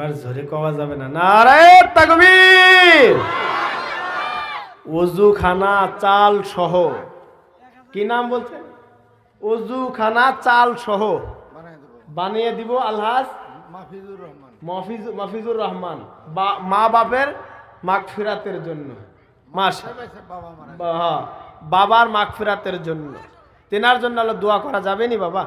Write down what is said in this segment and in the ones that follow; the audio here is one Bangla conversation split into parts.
একবার জোরে কওয়া যাবে না। নারায়ণ তাকবীর! অজু খানা চাল সহ। কি নাম বলছেন অজু খানা চাল সহ। বানিয়ে দিব। আলহাজ? মাহফিজুর রহমান। মফিজ মফিজুর রহমান। বা- মা বাপের মাগফিরাতের জন্য। হ্যাঁ, বাবার মাগফিরাতের জন্য। তেনার জন্য আলো দোয়া করা যাবে নি বাবা?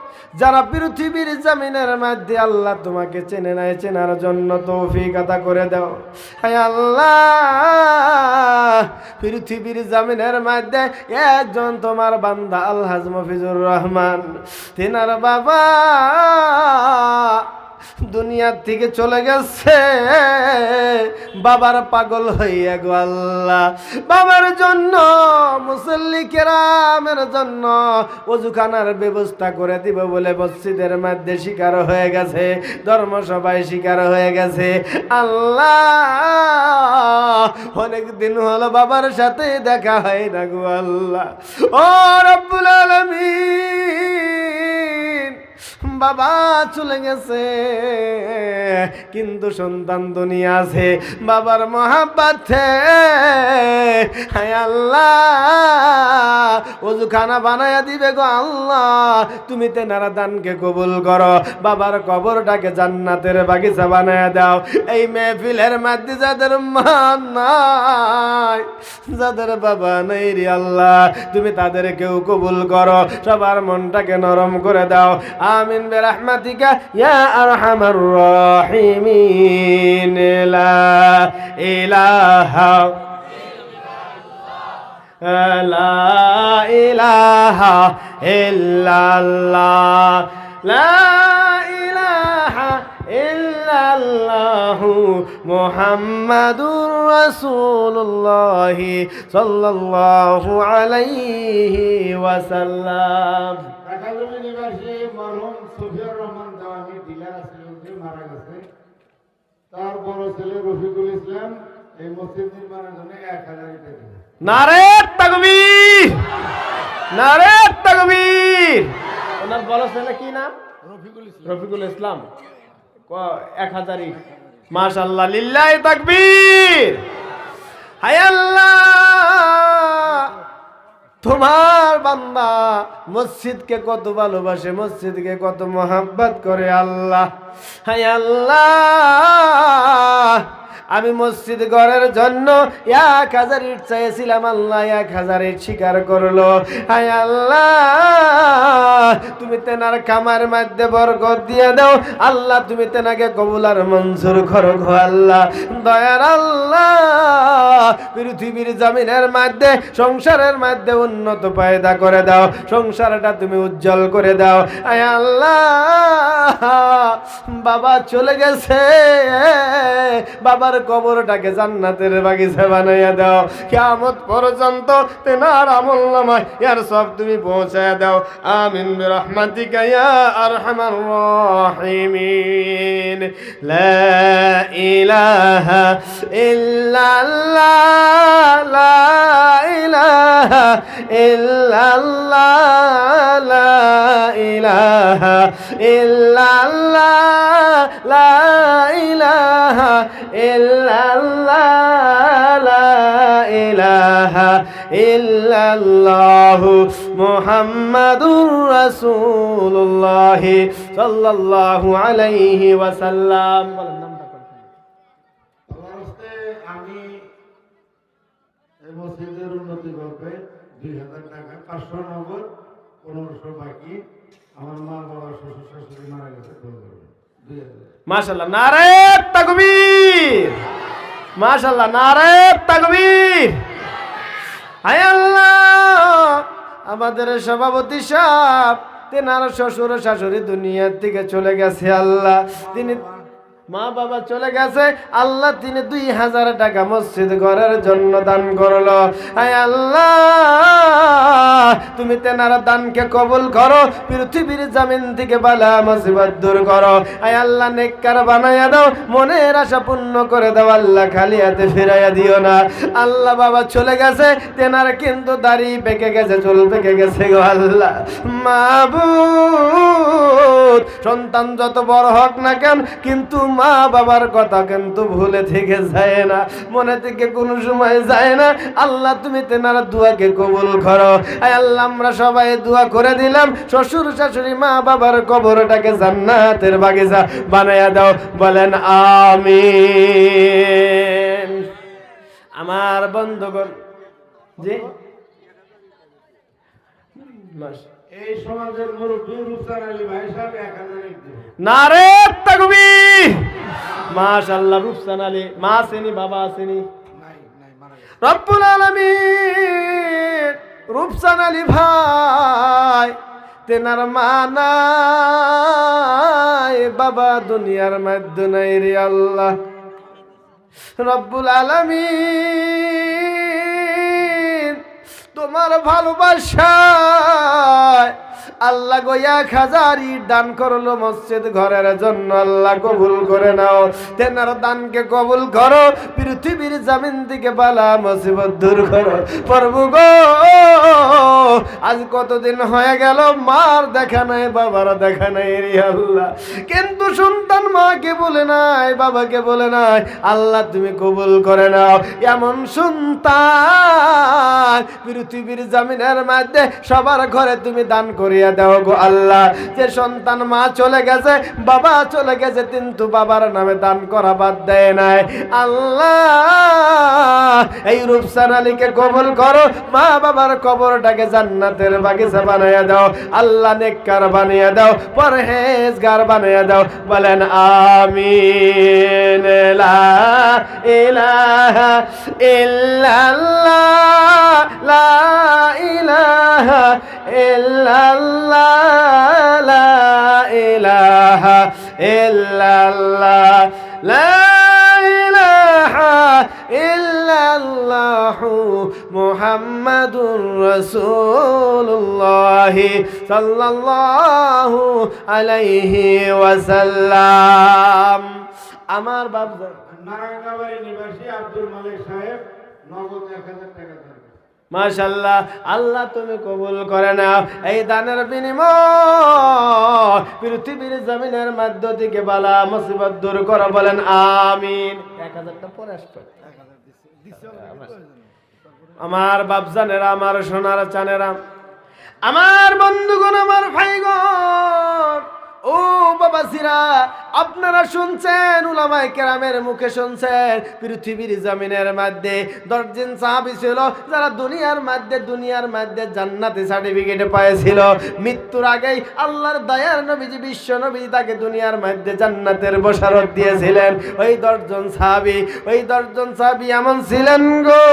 যারা পৃথিবীর জামিনের মধ্যে আল্লাহ তোমাকে চেনে নাই, চেনার জন্য তৌফিক আদা করে দাও। হায় আল্লাহ, পৃথিবীর জামিনের মধ্যে একজন তোমার বান্দা, আলহাজ মফিজুর রহমান। তিনার বাবা দুনিয়ার থেকে চলে গেছে। বাবার পাগল হইয়া গো আল্লাহ। বাবার জন্য, মুসল্লি কেরামের জন্য অজুখানার ব্যবস্থা করে দিব বলে মসজিদের মধ্যে শিকার হয়ে গেছে, ধর্মসভায় শিকার হয়ে গেছে। আল্লাহ অনেক দিন হলো বাবার সাথে দেখা হয় না গো আল্লাহ। ও রব্বুল আলামিন! বাবা চলে গেছে। কিন্তু সন্তান দুনিয়া আছে বাবার মহাব্বাতে। হায় আল্লাহ। ওজু খানা বানায়া দিবে গো আল্লাহ। তুমি তেনারা দানকে কবুল করো। বাবার কবরটাকে জান্নাতের বাগিচা বানায়া দাও। এই মেহফিলের মধ্যে যাদের মা নাই, যাদের বাবা নেই রে আল্লাহ, তুমি তাদেরকেও কবুল করো। সবার মনটাকে নরম করে দাও। আমিন বেরহমাতিকা, ইয়া আরহামার রাহিমিন। লা ইলাহা লা ইলাহা ইল্লাল্লাহ। লা ইলাহা ইল্লাল্লাহু মুহাম্মাদুর আলাইহি ওয়াসাল্লাম। ঢাকা ছেলে রফিকুল ইসলাম এই মসজিদ নির্মাণের জন্য নারে তাকবীর। নারে তাকবীর। ওনার বড় ছেলে কি নাম? রফিকুল ইসলাম। রফিকুল ইসলাম। ক- এক হাজারই। মাশাল্লাহ লিল্লাহি তাকবীর। হায় আল্লাহ! তোমার বান্দা মসজিদকে কত ভালোবাসে মসজিদকে কত মোহাব্বত করে আল্লাহ। হায় আল্লাহ! আমি মসজিদ ঘরের জন্য এক হাজার ইট চাইছিলাম, আল্লাহ এক হাজার ইট স্বীকার করল। হায় আল্লাহ, তুমি তেনার কামার মধ্যে বরকত দিয়ে দাও। আল্লাহ, তুমি তেনাকে কবুল আর মঞ্জুর করো গো আল্লাহ। দয়ার আল্লাহ, পৃথিবীর জমিনের মধ্যে, সংসারের মধ্যে উন্নত পায়দা করে দাও। সংসারটা তুমি উজ্জ্বল করে দাও। আয় আল্লাহ, বাবা চলে গেছে। বাবার কবরটাকে জান্নাতের বাগিচা বানাইয়া দাও। কেমত পর্যন্ত তেনার আমল নামায় ইয়ার সব তুমি পৌঁছায় দাও। আমিন বিরহমাতিকা ইয়া আরহামার রাহিমিন। ইলাহা ইল্লাল্লাহ, লা ইলাহা ইল্লাল্লাহ লা ইলাহা ইল্লাল্লাহ লা ইলাহা ইল্লাল্লাহ লা ইলাহা ইল্লাল্লাহু মুহাম্মাদুর রাসূলুল্লাহ সাল্লাল্লাহু আলাইহি ওয়াসাল্লাম। বলেন নামটা আমি এই মসজিদের উন্নতি করবে দুই হাজার টাকা, পাঁচশো নগদ, পনেরোশো বাকি। আমার মা, বাবা, শ্বশুর, শাশুড়ি মারা গেছে মাশাল্লাহ নারে তাকবীর। মাশাল্লাহ নারে তাকবীর। আল্লাহ, আমাদের সভাপতি সাহেব, তেনার শ্বশুর শাশুড়ি দুনিয়ার থেকে চলে গেছে আল্লাহ। তিনি মা বাবা চলে গেছে, আল্লাহ তিনি দুই হাজার টাকা মসজিদ ঘরের জন্য দান করল। আয় আল্লাহ, তুমি তেনার দানকে কবুল করো, পৃথিবীর জামিন থেকে বালা মুসিবত দূর করো। আয় আল্লাহ, নেককার বানাইয়া দাও, মনের আশা পূর্ণ করে দাও, আল্লাহ খালি হাতে ফিরাইয়া দিও না। আল্লাহ বাবা চলে গেছে, তেনার কিন্তু দাড়ি পেকে গেছে, চুল পেকে গেছে গো আল্লাহ। মাবুদ, সন্তান যত বড় হোক না কেন, কিন্তু মা বাবার কথা কিন্তু ভুলে থেকে যায় না মনে থেকে কোনো সময় যায় না আল্লাহ তুমি তেনার দুয়াকে কবুল করো। আয় আল্লাহ আমরা সবাই দোয়া করে দিলাম শ্বশুর শাশুড়ি মা বাবার কবরটাকে জান্নাতের বাগিচা বানাইয়া দাও বলেন আমিন। আমার বন্ধুগণ জি? এই সমাজের মুরব্বী রুস্তার আলী ভাই সাহেব এক হাজার নারে তাকবীর! মাশাআল্লাহ, রূপসান আলী। মা আসেনি, বাবা আসেনি। রব্বুল আলামিন, রূপসান আলী ভাই, তেনার মা নাই, বাবা দুনিয়ার মধ্যে নাই রে আল্লাহ। রব্বুল আলামিন, তোমার ভালোবাসায় আল্লাহ গো এক হাজার ইট দান করল মসজিদ ঘরের জন্য। আল্লাহ কবুল করে নাও। তেনার দানকে কবুল করো। পৃথিবীর জামিন থেকে বালা মুসিবত দূর করো। প্রভু গো। আজ কতদিন হয়ে গেল? মার দেখা নাই, বাবার দেখা নাই রে আল্লাহ। কিন্তু সন্তান মাকে বলে নাই, বাবাকে বলে নাই, আল্লাহ তুমি কবুল করে নাও। এমন সন্তান পৃথিবীর জামিনের মধ্যে সবার ঘরে তুমি দান করিয়া দাও গো আল্লাহ। যে সন্তান মা চলে গেছে, বাবা চলে গেছে, কিন্তু বাবার নামে দান করা বাদ দেয় নাই। আল্লাহ, এই রূপসান আলীকে কবুল করো। মা বাবার কবরটাকে জান্নাতের বাগিচা বানাইয়া দাও। আল্লাহ নেককার বানিয়ে দাও, পরহেজগার বানিয়ে দাও। বলেন, আমিন, লা ইলাহা ইল্লাল্লাহ, লা ইলাহা ইল্লাল্লাহ। লা ইলাহা ইল্লাল্লাহ আলাইহি ওয়াসাল্লাম। আমার বাবা নারায়ণাবাড়ি নিবাসী আব্দুল মালিক সাহেব নগদ এক হাজার টাকা মাশাল্লাহ আল্লাহ তুমি কবুল করে নাও। এই দানের বিনিময় পৃথিবীর জমিনের মাধ্য থেকে বালা মুসিবত দূর করো বলেন আমিন। এক হাজারটা পরে আসবে। আমার বাপজানেরা আমার সোনার চানেরা আমার বন্ধুগণ আমার ভাইগণ ও বাবাসিরা আপনারা শুনছেন উলামাই কেরামের মুখে শুনছেন, পৃথিবীর জমিনের মধ্যে দশদিন সাহাবি ছিল যারা দুনিয়ার মধ্যে দুনিয়ার মধ্যে জান্নাতি সার্টিফিকেট পেয়েছিল মৃত্যুর আগেই আল্লাহর দয়ার নবীজি, বিশ্ব নবী তাকে দুনিয়ার মধ্যে জান্নাতের বসারত দিয়েছিলেন। ওই দশজন সাহাবি, ওই দশজন সাহাবি এমন ছিলেন গো।